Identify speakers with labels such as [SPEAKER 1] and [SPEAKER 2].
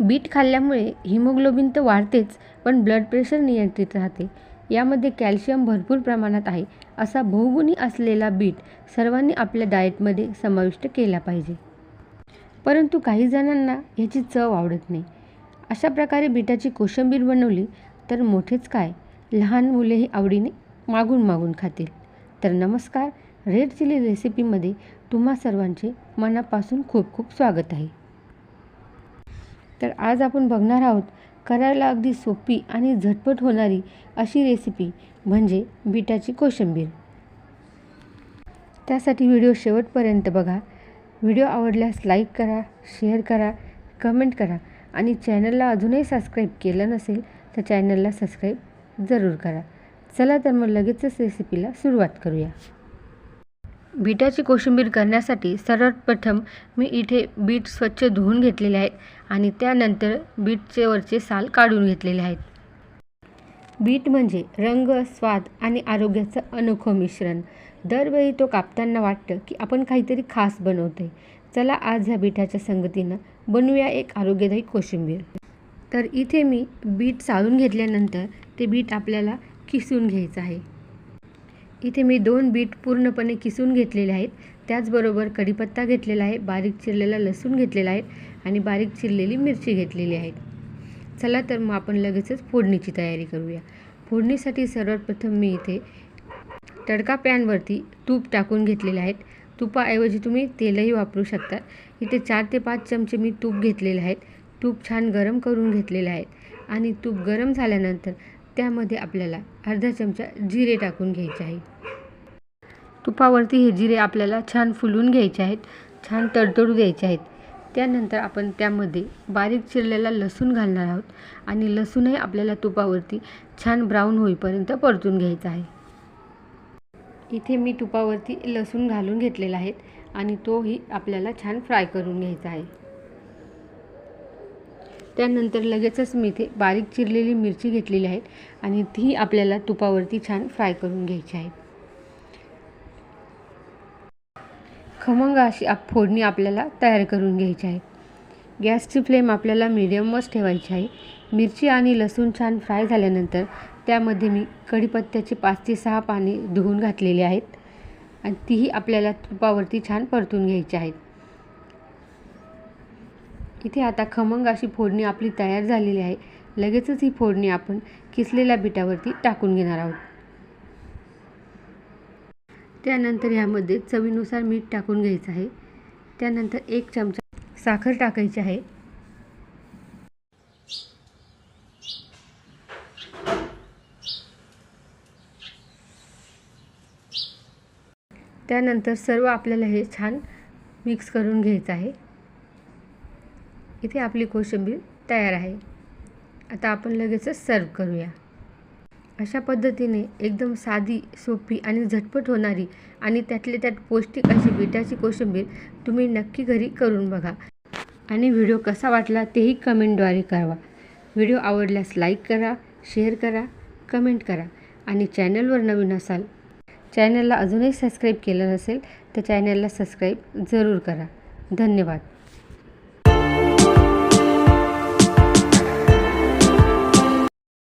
[SPEAKER 1] Bit खाल्ल्यामुळे haemoglobin तर वाढतेच पण ब्लड प्रेशर नियंत्रित राहते. यामध्ये कॅल्शियम भरपूर प्रमाणात आहे असा बहुगुणी असलेला बीट सर्वांनी आपल्या डाएटमध्ये समाविष्ट केला पाहिजे. परंतु काही जणांना ह्याची चव आवडत नाही. अशा प्रकारे बीटाची कोशिंबीर बनवली तर मोठेच काय? लहान मुलेही आवडीने मागून मागून खातील. तर नमस्कार रेड चिली रेसिपीमध्ये तुम्हा सर्वांचे मनापासून खूप खूप स्वागत आहे. तर आज आपण बघणार आहोत करायला अगदी सोपी आणि झटपट होणारी अशी रेसिपी म्हणजे बिटाची कोशिंबीर. त्यासाठी व्हिडिओ शेवटपर्यंत बघा. व्हिडिओ आवडल्यास लाईक करा शेअर करा कमेंट करा आणि चॅनलला अजूनही सबस्क्राईब केलं नसेल तर चॅनलला सबस्क्राईब जरूर करा. चला तर मग लगेचच रेसिपीला सुरुवात करूया. बीटाची कोशिंबीर करण्यासाठी सर्वप्रथम मी इथे बीट स्वच्छ धुवून घेतलेले आहेत आणि त्यानंतर बीटचे वरचे साल काढून घेतलेले आहेत. बीट म्हणजे रंग स्वाद आणि आरोग्याचं अनोखं मिश्रण. दरवेळी तो कापताना वाटतं की आपण काहीतरी खास बनवतोय. चला आज ह्या बीटाच्या संगतीनं बनवूया एक आरोग्यदायी कोशिंबीर. तर इथे मी बीट चाळून घेतल्यानंतर ते बीट आपल्याला किसून घ्यायचं आहे. इथे मी दोन बीट पूर्णपणे किसून घेतलेले आहेत. त्याचबरोबर कढीपत्ता घेतलेला आहे बारीक चिरलेला लसूण घेतलेला आहे आणि बारीक चिरलेली मिरची घेतलेली आहे. चला तर मग आपण लगेचच फोडणीची तयारी करूया. फोडणीसाठी सर्वप्रथम मी इथे तडका पॅनवरती तूप टाकून घेतलेले आहेत. तुपाऐवजी तुम्ही तेलही वापरू शकता. इथे चार ते पाच चमचे मी तूप घेतलेले आहेत. तूप छान गरम करून घेतलेले आहेत आणि तूप गरम झाल्यानंतर त्यामध्ये आपल्याला अर्धा चमचा जिरे टाकून घ्यायचे आहे. तुपावरती हे जिरे आपल्याला छान फुलून घ्यायचे आहेत छान तडतडू द्यायचे आहेत. त्यानंतर आपण त्यामध्ये बारीक चिरलेला लसूण घालणार आहोत आणि लसूणही आपल्याला तुपावरती छान ब्राऊन होईपर्यंत परतून घ्यायचा आहे. इथे मी तुपावरती लसूण घालून घेतलेला आहे आणि तोही आपल्याला छान फ्राय करून घ्यायचा आहे. त्यानंतर लगेचच मी इथे बारीक चिरलेली मिरची घेतलेली आहे आणि ती आपल्याला तुपावरती छान फ्राय करून घ्यायची आहे. खमंग अशी आप फोडणी आपल्याला तयार करून घ्यायची आहे. गॅसची फ्लेम आपल्याला मिडियमच ठेवायची आहे. मिरची आणि लसूण छान फ्राय झाल्यानंतर त्यामध्ये मी कढीपत्त्याची पाच ते सहा पाने धुवून घातलेली आहेत. आणि तीही आपल्याला तुपावरती छान परतून घ्यायची आहेत. इथे आता खमंग अशी फोडणी आपली तयार झालेली आहे. लगेचच ही फोडणी आपण किसलेल्या बिटावरती टाकून घेणार आहोत. त्यानंतर ह्यामध्ये चवीनुसार मीठ टाकून घ्यायचं आहे. त्यानंतर एक चमचा साखर टाकायची आहे. त्यानंतर सर्व आपल्याला हे छान मिक्स करून घ्यायचं आहे. इथे आपली कोशिंबीर तयार आहे. आता आपण लगेचच सर्व करूया. अशा पद्धतीने एकदम साधी सोपी आणि झटपट होणारी आणि त्यातले त्यात पौष्टिक अशी बिटाची कोशिंबीर तुम्ही नक्की घरी करून बघा. आणि व्हिडिओ कसा वाटला तेही कमेंटद्वारे कळवा. व्हिडिओ आवडल्यास लाईक करा शेअर करा कमेंट करा आणि चॅनलवर नवीन असाल चॅनलला अजूनही सबस्क्राईब केलं नसेल तर चॅनलला सबस्क्राईब जरूर करा. धन्यवाद.